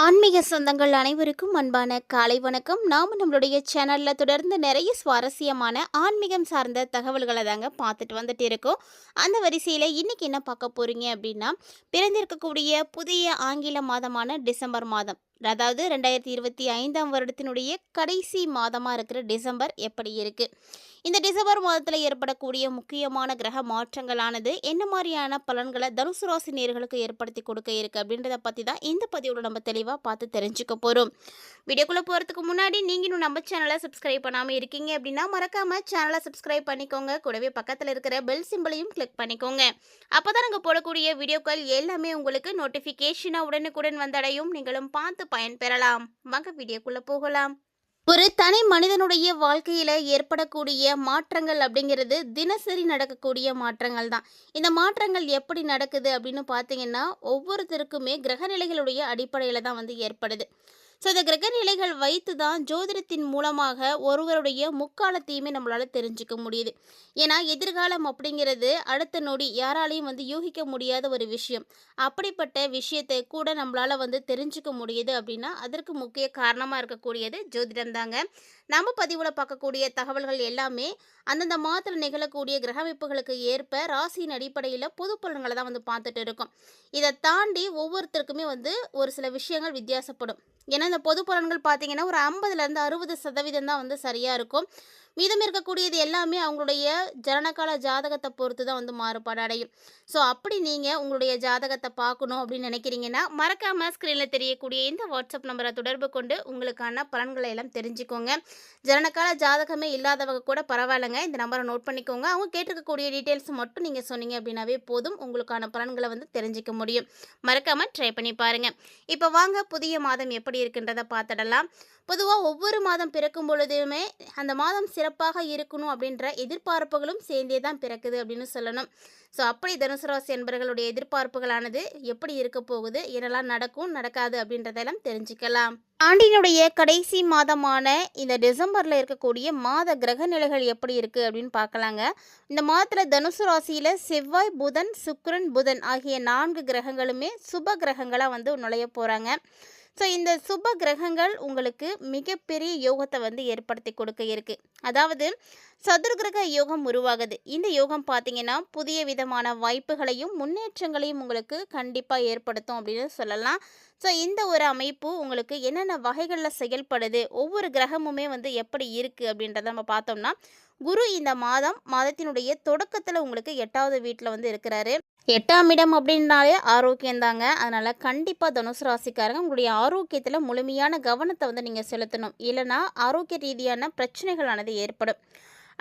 ஆன்மீக சொந்தங்கள் அனைவருக்கும் அன்பான காலை வணக்கம். நாம் நம்மளுடைய சேனலில் தொடர்ந்து நிறைய சுவாரஸ்யமான ஆன்மீகம் சார்ந்த தகவல்களை தாங்க பார்த்துட்டு வந்துட்டு இருக்கோம். அந்த வரிசையில் இன்றைக்கி என்ன பார்க்க போகிறீங்க அப்படின்னா பிறந்திருக்கக்கூடிய புதிய ஆங்கில மாதமான டிசம்பர் மாதம். அதாவது ரெண்டாயிரத்தி இருபத்தி ஐந்தாம் வருடத்தினுடைய கடைசி மாதமாக இருக்கிற டிசம்பர் எப்படி இருக்குது இந்த டிசம்பர் மாதத்தில் ஏற்படக்கூடிய முக்கியமான கிரக மாற்றங்களானது என்ன மாதிரியான பலன்களை தனுசு ராசி நேர்களுக்கு ஏற்படுத்தி கொடுக்க இருக்குது அப்படின்றத பற்றி தான் இந்த பதிவில் நம்ம தெளிவாக பார்த்து தெரிஞ்சுக்க போகிறோம் வீடியோக்குள்ளே போகிறதுக்கு முன்னாடி நீங்கள் இன்னும் நம்ம சேனலை சப்ஸ்கிரைப் பண்ணாமல் இருக்கீங்க அப்படின்னா மறக்காமல் சேனலை சப்ஸ்கிரைப் பண்ணிக்கோங்க. கூடவே பக்கத்தில் இருக்கிற பெல் சிம்பிளையும் கிளிக் பண்ணிக்கோங்க. அப்போ தான் நாங்கள் போடக்கூடிய வீடியோக்கள் எல்லாமே உங்களுக்கு நோட்டிஃபிகேஷனாக உடனுக்குடன் வந்தடையும். நீங்களும் பார்த்து பயன்பெறலாம். வாங்க வீடியோக்குள்ளே போகலாம். ஒரு தனி மனிதனுடைய வாழ்க்கையில் ஏற்படக்கூடிய மாற்றங்கள் அப்படிங்கிறது தினசரி நடக்கக்கூடிய மாற்றங்கள் தான். இந்த மாற்றங்கள் எப்படி நடக்குது அப்படின்னு பார்த்தீங்கன்னா ஒவ்வொருத்தருக்குமே கிரகநிலைகளுடைய அடிப்படையில் தான் வந்து ஏற்படுது. ஸோ இந்த கிரகநிலைகள் வைத்து தான் ஜோதிடத்தின் மூலமாக ஒருவருடைய முக்காலத்தையுமே நம்மளால் தெரிஞ்சுக்க முடியுது. ஏன்னா எதிர்காலம் அப்படிங்கிறது அடுத்த நொடி யாராலையும் வந்து யூகிக்க முடியாத ஒரு விஷயம். அப்படிப்பட்ட விஷயத்தை கூட நம்மளால் வந்து தெரிஞ்சுக்க முடியுது அப்படின்னா அதற்கு முக்கிய காரணமாக இருக்கக்கூடியது ஜோதிடம் தாங்க நம்ம பதிவில் பார்க்கக்கூடிய தகவல்கள் எல்லாமே அந்தந்த மாதத்தில் நிகழக்கூடிய கிரக அமைப்புகளுக்கு ஏற்ப ராசியின் அடிப்படையில் பொது பலன்களை தான் வந்து பார்த்துட்டு இருக்கோம். இதை தாண்டி ஒவ்வொருத்தருக்குமே வந்து ஒரு சில விஷயங்கள் வித்தியாசப்படும். ஏன்னா இந்த பொது பலன்கள் பார்த்தீங்கன்னா ஒரு ஐம்பதுலேருந்து அறுபது சதவீதம் தான் வந்து சரியாக இருக்கும். மீதம் இருக்கக்கூடியது எல்லாமே அவங்களுடைய ஜனனகால ஜாதகத்தை பொறுத்து தான் வந்து மாறுபாடு அடையும். ஸோ அப்படி நீங்கள் உங்களுடைய ஜாதகத்தை பார்க்கணும் அப்படின்னு நினைக்கிறீங்கன்னா மறக்காமல் ஸ்க்ரீனில் தெரியக்கூடிய இந்த வாட்ஸ்அப் நம்பரை தொடர்பு கொண்டு உங்களுக்கான பலன்களை எல்லாம் தெரிஞ்சுக்கோங்க. ஜனனகால ஜாதகமே இல்லாதவங்க கூட பரவாயில்லைங்க. இந்த நம்பரை நோட் பண்ணிக்கோங்க. அவங்க கேட்டிருக்கக்கூடிய டீட்டெயில்ஸ் மட்டும் நீங்கள் சொன்னீங்க அப்படின்னாவே போதும். உங்களுக்கான பலன்களை வந்து தெரிஞ்சுக்க முடியும். மறக்காமல் ட்ரை பண்ணி பாருங்கள் இப்போ வாங்க புதிய மாதம் எப்படி இருக்குன்றதை பார்த்துடலாம். பொதுவாக ஒவ்வொரு மாதம் பிறக்கும் பொழுதுமே அந்த மாதம் சிறப்பாக இருக்கணும் அப்படின்ற எதிர்பார்ப்புகளும் சேர்ந்தே தான் பிறக்குது அப்படின்னு சொல்லணும். ஸோ அப்படி தனுசு ராசி என்பர்களுடைய எதிர்பார்ப்புகளானது எப்படி இருக்க போகுது? என்னெல்லாம் நடக்கும் நடக்காது அப்படின்றதெல்லாம் தெரிஞ்சுக்கலாம். ஆண்டினுடைய கடைசி மாதமான இந்த டிசம்பரில் இருக்கக்கூடிய மாத கிரக நிலைகள் எப்படி இருக்குது அப்படின்னு பார்க்கலாங்க. இந்த மாதத்தில் தனுசு ராசியில் செவ்வாய் புதன் சுக்ரன் புதன் ஆகிய நான்கு கிரகங்களுமே சுப கிரகங்களாக வந்து நுழைய போகிறாங்க ஸோ இந்த சுப கிரகங்கள் உங்களுக்கு மிகப்பெரிய யோகத்தை வந்து ஏற்படுத்தி கொடுக்க இருக்கு. அதாவது சதுர்கிரக யோகம் உருவாகுது. இந்த யோகம் பார்த்தீங்கன்னா புதிய விதமான வாய்ப்புகளையும் முன்னேற்றங்களையும் உங்களுக்கு கண்டிப்பாக ஏற்படுத்தும் அப்படின்னு சொல்லலாம். ஸோ இந்த ஒரு அமைப்பு உங்களுக்கு என்னென்ன வகைகளில் செயல்படுது ஒவ்வொரு கிரகமுமே வந்து எப்படி இருக்குது அப்படின்றத நம்ம பார்த்தோம்னா குரு இந்த மாதம் மாதத்தினுடைய தொடக்கத்தில் உங்களுக்கு எட்டாவது வீட்டில் வந்து இருக்கிறாரு. எட்டாம் இடம் அப்படின்னாலே ஆரோக்கியம் தாங்க. அதனால் கண்டிப்பாக தனுசு ராசிக்காரங்க உங்களுடைய ஆரோக்கியத்தில் முழுமையான கவனத்தை வந்து நீங்கள் செலுத்தணும். இல்லைனா ஆரோக்கிய ரீதியான பிரச்சனைகளானது ஏற்படும்.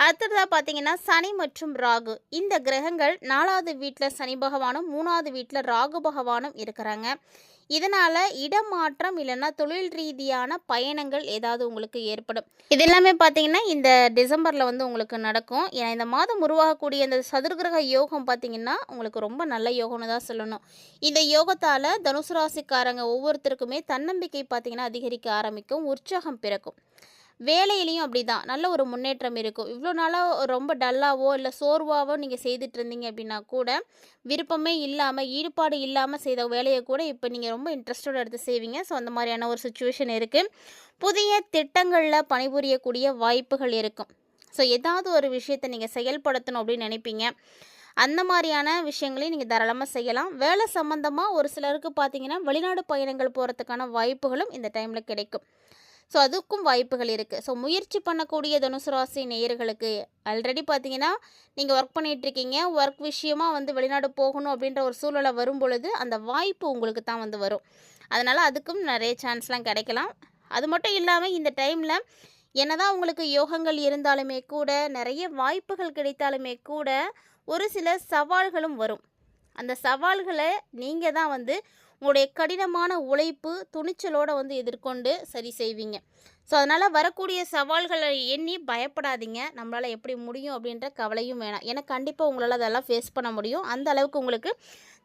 அடுத்ததாக பார்த்தீங்கன்னா சனி மற்றும் ராகு. இந்த கிரகங்கள் நாலாவது வீட்டில் சனி பகவானும் மூணாவது வீட்டில் ராகு பகவானும் இருக்கிறாங்க. இதனால் இடமாற்றம் இல்லைன்னா தொழில் ரீதியான பயணங்கள் ஏதாவது உங்களுக்கு ஏற்படும். இது எல்லாமே பார்த்தீங்கன்னா இந்த டிசம்பரில் வந்து உங்களுக்கு நடக்கும். ஏன்னா இந்த மாதம் உருவாகக்கூடிய இந்த சதுர்கிரக யோகம் பார்த்தீங்கன்னா உங்களுக்கு ரொம்ப நல்ல யோகம்னு தான் சொல்லணும். இந்த யோகத்தால் தனுசு ராசிக்காரங்க ஒவ்வொருத்தருக்குமே தன்னம்பிக்கை பார்த்தீங்கன்னா அதிகரிக்க ஆரம்பிக்கும். உற்சாகம் பிறக்கும். வேலையிலையும் அப்படி தான் நல்ல ஒரு முன்னேற்றம் இருக்கும். இவ்வளோ நாளாக ரொம்ப டல்லாவோ இல்லை சோர்வாவோ நீங்கள் செய்துட்டு இருந்தீங்க அப்படின்னா கூட விருப்பமே இல்லாமல் ஈடுபாடு இல்லாமல் செய்த வேலையை கூட இப்போ நீங்கள் ரொம்ப இன்ட்ரெஸ்டோடு எடுத்து செய்வீங்க. ஸோ அந்த மாதிரியான ஒரு சுச்சுவேஷன் இருக்குது புதிய திட்டங்களில் பணிபுரியக்கூடிய வாய்ப்புகள் இருக்கும். ஸோ ஏதாவது ஒரு விஷயத்தை நீங்கள் செயல்படுத்தணும் அப்படின்னு நினைப்பீங்க. அந்த மாதிரியான விஷயங்களையும் நீங்கள் தாராளமாக செய்யலாம். வேலை சம்மந்தமாக ஒரு சிலருக்கு பார்த்தீங்கன்னா வெளிநாடு பயணங்கள் போகிறதுக்கான வாய்ப்புகளும் இந்த டைமில் கிடைக்கும். ஸோ அதுக்கும் வாய்ப்புகள் இருக்குது ஸோ முயற்சி பண்ணக்கூடிய தனுசு ராசி நேயர்களுக்கு ஆல்ரெடி பார்த்தீங்கன்னா நீங்கள் ஒர்க் பண்ணிகிட்ருக்கீங்க ஒர்க் விஷயமாக வந்து வெளிநாடு போகணும் அப்படின்ற ஒரு சூழலை வரும் பொழுது அந்த வாய்ப்பு உங்களுக்கு தான் வந்து வரும். அதனால் அதுக்கும் நிறைய சான்ஸ்லாம் கிடைக்கலாம். அது மட்டும் இல்லாமல் இந்த டைமில் என்னதான் உங்களுக்கு யோகங்கள் இருந்தாலுமே கூட நிறைய வாய்ப்புகள் கிடைத்தாலுமே கூட ஒரு சில சவால்களும் வரும். அந்த சவால்களை நீங்கள் தான் வந்து உங்களுடைய கடினமான உழைப்பு துணிச்சலோடு வந்து எதிர்கொண்டு சரி செய்வீங்க. ஸோ அதனால் வரக்கூடிய சவால்களை எண்ணி பயப்படாதீங்க. நம்மளால் எப்படி முடியும் அப்படின்ற கவலையும் வேணாம். ஏன்னா கண்டிப்பாக உங்களால் அதெல்லாம் ஃபேஸ் பண்ண முடியும். அந்த அளவுக்கு உங்களுக்கு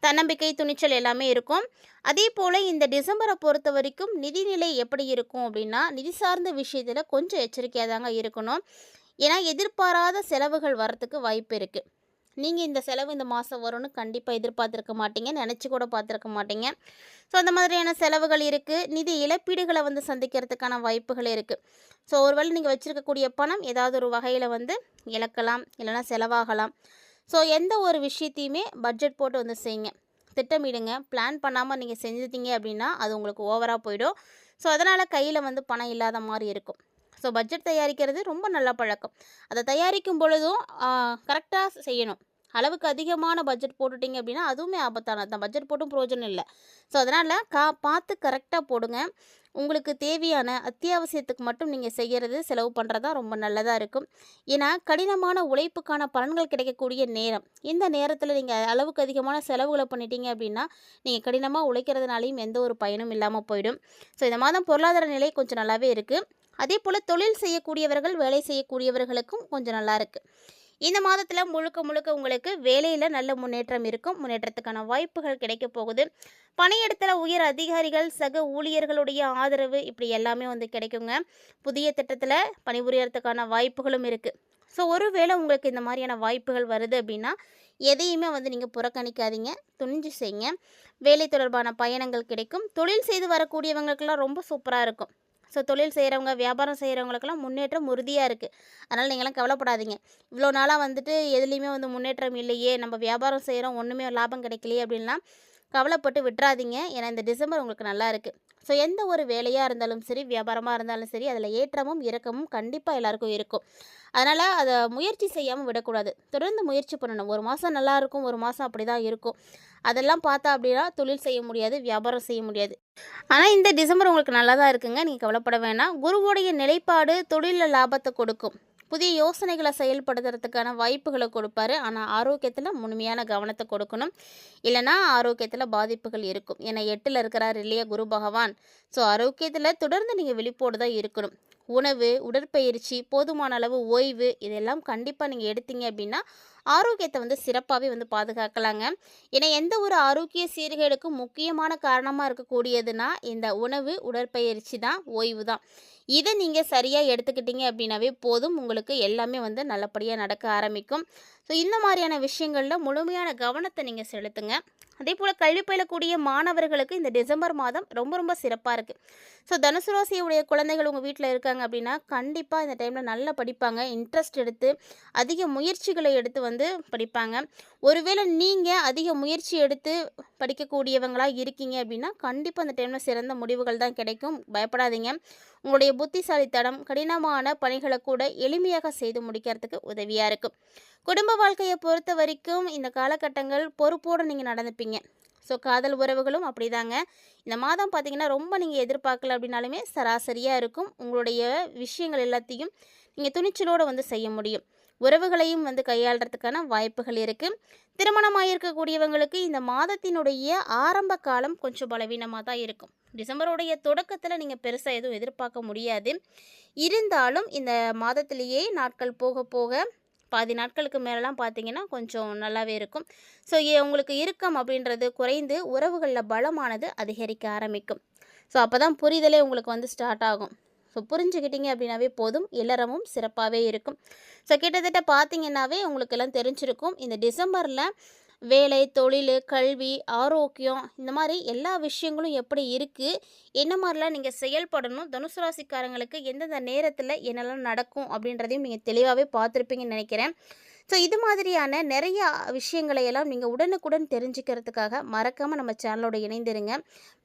தன்னம்பிக்கை துணிச்சல் எல்லாமே இருக்கும். அதே போல் இந்த டிசம்பரை பொறுத்த வரைக்கும் நிதிநிலை எப்படி இருக்கும் அப்படின்னா நிதி சார்ந்த விஷயத்தில் கொஞ்சம் எச்சரிக்கையாக தாங்க இருக்கணும். ஏன்னா எதிர்பாராத செலவுகள் வரத்துக்கு வாய்ப்பு இருக்குது நீங்கள் இந்த செலவு இந்த மாதம் வரும்னு கண்டிப்பாக எதிர்பார்த்துருக்க மாட்டீங்க. நினச்சி கூட பார்த்துருக்க மாட்டீங்க. ஸோ அந்த மாதிரியான செலவுகள் இருக்குது நிதி இழப்பீடுகளை வந்து சந்திக்கிறதுக்கான வாய்ப்புகள் இருக்குது ஸோ ஒருவேளை நீங்கள் வச்சுருக்கக்கூடிய பணம் ஏதாவது ஒரு வகையில் வந்து இழக்கலாம் இல்லைனா செலவாகலாம். ஸோ எந்த ஒரு விஷயத்தையுமே பட்ஜெட் போட்டு வந்து செய்யுங்க. திட்டமிடுங்க. பிளான் பண்ணாமல் நீங்கள் செஞ்சுட்டீங்க அப்படின்னா அது உங்களுக்கு ஓவராக போயிடும். ஸோ அதனால் கையில் வந்து பணம் இல்லாத மாதிரி இருக்கும். ஸோ பட்ஜெட் தயாரிக்கிறது ரொம்ப நல்ல பழக்கம். அதை தயாரிக்கும் பொழுதும் கரெக்டாக செய்யணும். அளவுக்கு அதிகமான பட்ஜெட் போட்டுட்டிங்க அப்படின்னா அதுவுமே ஆபத்தானது. தான் பட்ஜெட் போட்டும் ப்ரோஜனம் இல்லை. ஸோ அதனால் கா பார்த்து கரெக்டாக போடுங்க. உங்களுக்கு தேவையான அத்தியாவசியத்துக்கு மட்டும் நீங்கள் செய்கிறது செலவு பண்ணுறதா ரொம்ப நல்லதாக இருக்கும். ஏன்னா கடினமான உழைப்புக்கான பலன்கள் கிடைக்கக்கூடிய நேரம். இந்த நேரத்தில் நீங்கள் அளவுக்கு அதிகமான செலவுகளை பண்ணிட்டீங்க அப்படின்னா நீங்கள் கடினமாக உழைக்கிறதுனாலையும் எந்த ஒரு பயனும் இல்லாமல் போயிடும். ஸோ இந்த மாதம் பொருளாதார நிலை கொஞ்சம் நல்லாவே இருக்குது அதே போல் தொழில் செய்யக்கூடியவர்கள் வேலை செய்யக்கூடியவர்களுக்கும் கொஞ்சம் நல்லா இருக்குது இந்த மாதத்தில் முழுக்க முழுக்க உங்களுக்கு வேலையில் நல்ல முன்னேற்றம் இருக்கும். முன்னேற்றத்துக்கான வாய்ப்புகள் கிடைக்க போகுது. பணியிடத்தில் உயர் அதிகாரிகள் சக ஊழியர்களுடைய ஆதரவு இப்படி எல்லாமே வந்து கிடைக்குங்க. புதிய திட்டத்தில் பணிபுரியறதுக்கான வாய்ப்புகளும் இருக்குது ஸோ ஒருவேளை உங்களுக்கு இந்த மாதிரியான வாய்ப்புகள் வருது அப்படின்னா எதையுமே வந்து நீங்கள் புறக்கணிக்காதீங்க. துணிஞ்சு செய்யுங்க. வேலை தொடர்பான பயணங்கள் கிடைக்கும். தொழில் செய்து வரக்கூடியவங்களுக்கெல்லாம் ரொம்ப சூப்பராக இருக்கும். ஸோ தொழில் செய்கிறவங்க வியாபாரம் செய்கிறவங்களுக்கெல்லாம் முன்னேற்றம் உறுதியாக இருக்குது அதனால் நீங்களாம் கவலைப்படாதீங்க. இவ்வளோ நாளாக வந்துட்டு எதுலேயுமே வந்து முன்னேற்றம் இல்லையே நம்ம வியாபாரம் செய்கிறோம் ஒன்றுமே லாபம் கிடைக்கலையே அப்படின்லாம் கவலைப்பட்டு விட்டுறாதீங்க ஏன்னா இந்த டிசம்பர் உங்களுக்கு நல்லா இருக்குது ஸோ எந்த ஒரு வேலையாக இருந்தாலும் சரி வியாபாரமாக இருந்தாலும் சரி அதில் ஏற்றமும் இறக்கமும் கண்டிப்பாக எல்லாருக்கும் இருக்கும். அதனால் அதை முயற்சி செய்யாமல் விடக்கூடாது. தொடர்ந்து முயற்சி பண்ணணும். ஒரு மாதம் நல்லா இருக்கும் ஒரு மாதம் அப்படி தான் இருக்கும். அதெல்லாம் பார்த்தா அப்படின்னா தொழில் செய்ய முடியாது வியாபாரம் செய்ய முடியாது. ஆனால் இந்த டிசம்பர் உங்களுக்கு நல்லா தான் இருக்குங்க. நீங்கள் கவலைப்பட வேணாம். குருவோடைய நிலைப்பாடு தொழிலில் லாபத்தை கொடுக்கும். புதிய யோசனைகளை செயல்படுத்துறதுக்கான வாய்ப்புகளை கொடுப்பாரு. ஆனால் ஆரோக்கியத்தில் முழுமையான கவனத்தை கொடுக்கணும். இல்லைனா ஆரோக்கியத்தில் பாதிப்புகள் இருக்கும். ஏன்னா எட்டில் இருக்கிறார் இல்லையா குரு பகவான். ஸோ ஆரோக்கியத்தில் தொடர்ந்து நீங்கள் விழிப்போடு தான் இருக்கணும். உணவு உடற்பயிற்சி போதுமான அளவு ஓய்வு இதெல்லாம் கண்டிப்பாக நீங்கள் எடுத்தீங்க அப்படின்னா ஆரோக்கியத்தை வந்து சிறப்பாகவே வந்து பாதுகாக்கலாங்க. ஏன்னா எந்த ஒரு ஆரோக்கிய சீர்கேடுக்கும் முக்கியமான காரணமாக இருக்கக்கூடியதுன்னா இந்த உணவு உடற்பயிற்சி தான் ஓய்வு தான். இதை நீங்கள் சரியாக எடுத்துக்கிட்டீங்க அப்படின்னாவே போதும். உங்களுக்கு எல்லாமே வந்து நல்லபடியாக நடக்க ஆரம்பிக்கும். ஸோ இந்த மாதிரியான விஷயங்களில் முழுமையான கவனத்தை நீங்கள் செலுத்துங்க. அதே போல் கல்வி பயிலக்கூடிய மாணவர்களுக்கு இந்த டிசம்பர் மாதம் ரொம்ப ரொம்ப சிறப்பாக இருக்குது ஸோ தனுசு ராசியுடைய குழந்தைகள் உங்கள் வீட்டில் இருக்காங்க அப்படின்னா கண்டிப்பாக இந்த டைமில் நல்லா படிப்பாங்க. இன்ட்ரெஸ்ட் எடுத்து அதிக முயற்சிகளை எடுத்து வந்து படிப்பாங்க. ஒருவேளை நீங்கள் அதிக முயற்சி எடுத்து படிக்கக்கூடியவங்களாக இருக்கீங்க அப்படின்னா கண்டிப்பாக அந்த டைமில் சிறந்த முடிவுகள் தான் கிடைக்கும். பயப்படாதீங்க. உங்களுடைய புத்திசாலித்தனம் கடினமான பணிகளை கூட எளிமையாக செய்து முடிக்கிறதுக்கு உதவியாக இருக்கும். குடும்ப வாழ்க்கையை பொறுத்த வரைக்கும் இந்த காலகட்டங்கள் பொறுப்போடு நீங்கள் நடந்துப்பீங்க. ஸோ காதல் உறவுகளும் அப்படிதாங்க. இந்த மாதம் பார்த்தீங்கன்னா ரொம்ப நீங்கள் எதிர்பார்க்கல அப்படின்னாலுமே சராசரியாக இருக்கும். உங்களுடைய விஷயங்கள் எல்லாத்தையும் நீங்கள் துணிச்சலோடு வந்து செய்ய முடியும். உறவுகளையும் வந்து கையாளுறதுக்கான வாய்ப்புகள் இருக்குது திருமணமாயிருக்கக்கூடியவங்களுக்கு இந்த மாதத்தினுடைய ஆரம்ப காலம் கொஞ்சம் பலவீனமாக தான் இருக்கும். டிசம்பருடைய தொடக்கத்தில் நீங்கள் பெருசாக எதுவும் எதிர்பார்க்க முடியாது. இருந்தாலும் இந்த மாதத்திலேயே நாட்கள் போக போக பாதி நாட்களுக்கு மேலெலாம் பார்த்தீங்கன்னா கொஞ்சம் நல்லாவே இருக்கும். ஸோ உங்களுக்கு இறுக்கம் அப்படின்றது குறைந்து உறவுகளில் பலமானது அதிகரிக்க ஆரம்பிக்கும். ஸோ அப்போ தான் புரிதலே உங்களுக்கு வந்து ஸ்டார்ட் ஆகும். ஸோ புரிஞ்சுக்கிட்டீங்க அப்படின்னாவே போதும். இல்லறமும் சிறப்பாகவே இருக்கும். ஸோ கிட்டத்தட்ட பார்த்தீங்கன்னாவே உங்களுக்கு எல்லாம் தெரிஞ்சிருக்கும். இந்த டிசம்பரில் வேலை தொழில் கல்வி ஆரோக்கியம் இந்த மாதிரி எல்லா விஷயங்களும் எப்படி இருக்குது என்ன மாதிரிலாம் நீங்கள் செயல்படணும்? தனுசு ராசிக்காரங்களுக்கு எந்தெந்த நேரத்தில் என்னெல்லாம் நடக்கும் அப்படின்றதையும் நீங்கள் தெளிவாகவே பார்த்துருப்பீங்கன்னு நினைக்கிறேன். ஸோ இது மாதிரியான நிறைய விஷயங்களை எல்லாம் நீங்கள் உடனுக்குடன் தெரிஞ்சுக்கிறதுக்காக மறக்காமல் நம்ம சேனலோட இணைந்திருங்க.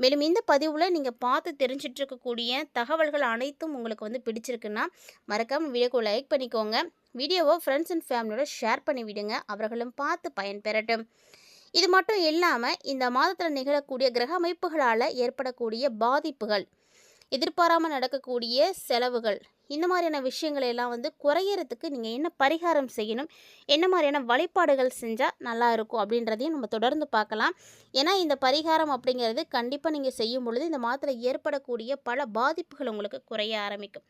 மேலும் இந்த பதிவில் நீங்கள் பார்த்து தெரிஞ்சிட்டு இருக்கக்கூடிய தகவல்கள் அனைத்தும் உங்களுக்கு வந்து பிடிச்சிருக்குன்னா மறக்காமல் வீடியோக்கு லைக் பண்ணிக்கோங்க. வீடியோவை ஃப்ரெண்ட்ஸ் அண்ட் ஃபேமிலியோட ஷேர் பண்ணி விடுங்க. அவர்களும் பார்த்து பயன்பெறட்டும். இது மட்டும் இல்லாமல் இந்த மாதத்தில் நிகழக்கூடிய கிரக அமைப்புகளால் ஏற்படக்கூடிய பாதிப்புகள் எதிர்பாராமல் நடக்கக்கூடிய செலவுகள். இந்த மாதிரியான விஷயங்களை எல்லாம் வந்து குறையறதுக்கு நீங்கள் என்ன பரிகாரம் செய்யணும்? என்ன மாதிரியான வழிபாடுகள் செஞ்சால் நல்லா இருக்கும்? அப்படின்றதையும் நம்ம தொடர்ந்து பார்க்கலாம். ஏன்னா இந்த பரிகாரம் அப்படிங்கிறது கண்டிப்பாக நீங்கள் செய்யும் பொழுது இந்த மாதத்தில் ஏற்படக்கூடிய பல பாதிப்புகள் உங்களுக்கு குறைய ஆரம்பிக்கும்.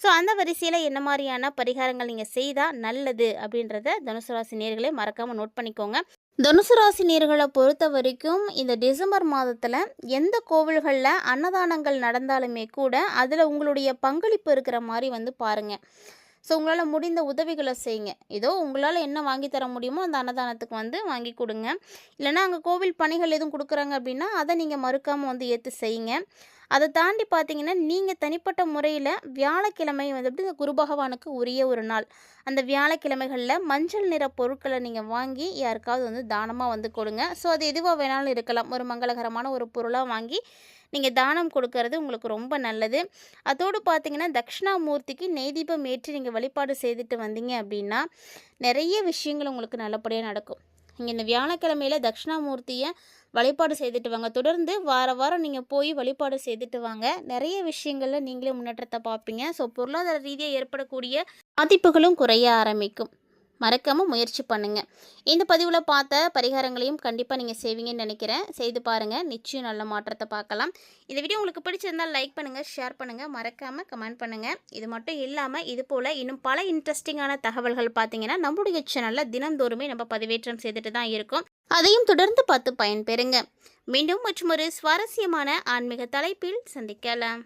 ஸோ அந்த வரிசையில் என்ன மாதிரியான பரிகாரங்கள் நீங்கள் செய்தால் நல்லது அப்படின்றத தனுசு ராசி நேர்களை மறக்காமல் நோட் பண்ணிக்கோங்க. தனுசு ராசி நேர்களை பொறுத்த வரைக்கும் இந்த டிசம்பர் மாதத்தில் எந்த கோவில்களில் அன்னதானங்கள் நடந்தாலுமே கூட அதில் உங்களுடைய பங்களிப்பு இருக்கிற மாதிரி வந்து பாருங்கள் ஸோ உங்களால் முடிந்த உதவிகளை செய்யுங்க. ஏதோ உங்களால் என்ன வாங்கி தர முடியுமோ அந்த அன்னதானத்துக்கு வந்து வாங்கி கொடுங்க. இல்லைன்னா அங்கே கோவில் பணிகள் எதுவும் கொடுக்குறாங்க அப்படின்னா அதை நீங்கள் மறுக்காமல் வந்து ஏற்று செய்யுங்க. அதை தாண்டி பார்த்தீங்கன்னா நீங்கள் தனிப்பட்ட முறையில் வியாழக்கிழமை வந்து இந்த குரு பகவானுக்கு உரிய ஒரு நாள். அந்த வியாழக்கிழமைகளில் மஞ்சள் நிற பொருட்களை நீங்கள் வாங்கி யாருக்காவது வந்து தானமாக வந்து கொடுங்க. ஸோ அது எதுவாக வேணாலும் இருக்கலாம். ஒரு மங்களகரமான ஒரு பொருளாக வாங்கி நீங்கள் தானம் கொடுக்கறது உங்களுக்கு ரொம்ப நல்லது. அதோடு பார்த்தீங்கன்னா தட்சிணாமூர்த்திக்கு நெய் தீபம் ஏற்றி நீங்கள் வழிபாடு செய்துட்டு வந்தீங்க அப்படின்னா நிறைய விஷயங்கள் உங்களுக்கு நல்லபடியாக நடக்கும். நீங்கள் இந்த வியாழக்கிழமையில் தட்சிணாமூர்த்தியை வழிபாடு செய்துட்டு வாங்க. தொடர்ந்து வார வாரம் நீங்கள் போய் வழிபாடு செய்துட்டு வாங்க. நிறைய விஷயங்களில் நீங்களே முன்னேற்றத்தை பார்ப்பீங்க. ஸோ பொருளாதார ரீதியாக ஏற்படக்கூடிய பாதிப்புகளும் குறைய ஆரம்பிக்கும். மறக்காமல் முயற்சி பண்ணுங்கள் இந்த பதிவில் பார்த்த பரிகாரங்களையும் கண்டிப்பாக நீங்கள் செய்வீங்கன்னு நினைக்கிறேன். செய்து பாருங்கள் நிச்சயம் நல்ல மாற்றத்தை பார்க்கலாம். இந்த வீடியோ உங்களுக்கு பிடிச்சிருந்தால் லைக் பண்ணுங்கள் ஷேர் பண்ணுங்கள் மறக்காமல் கமெண்ட் பண்ணுங்கள் இது மட்டும் இல்லாமல் இது போல் இன்னும் பல இன்ட்ரெஸ்டிங்கான தகவல்கள் பார்த்தீங்கன்னா நம்மளுடைய சேனலில் தினந்தோறுமே நம்ம பதிவேற்றம் செய்துட்டு தான் இருக்கோம். அதையும் தொடர்ந்து பார்த்து பயன்பெறுங்க. மீண்டும் மற்றும் ஒரு சுவாரஸ்யமான ஆன்மீக தலைப்பில் சந்திக்கலாம்.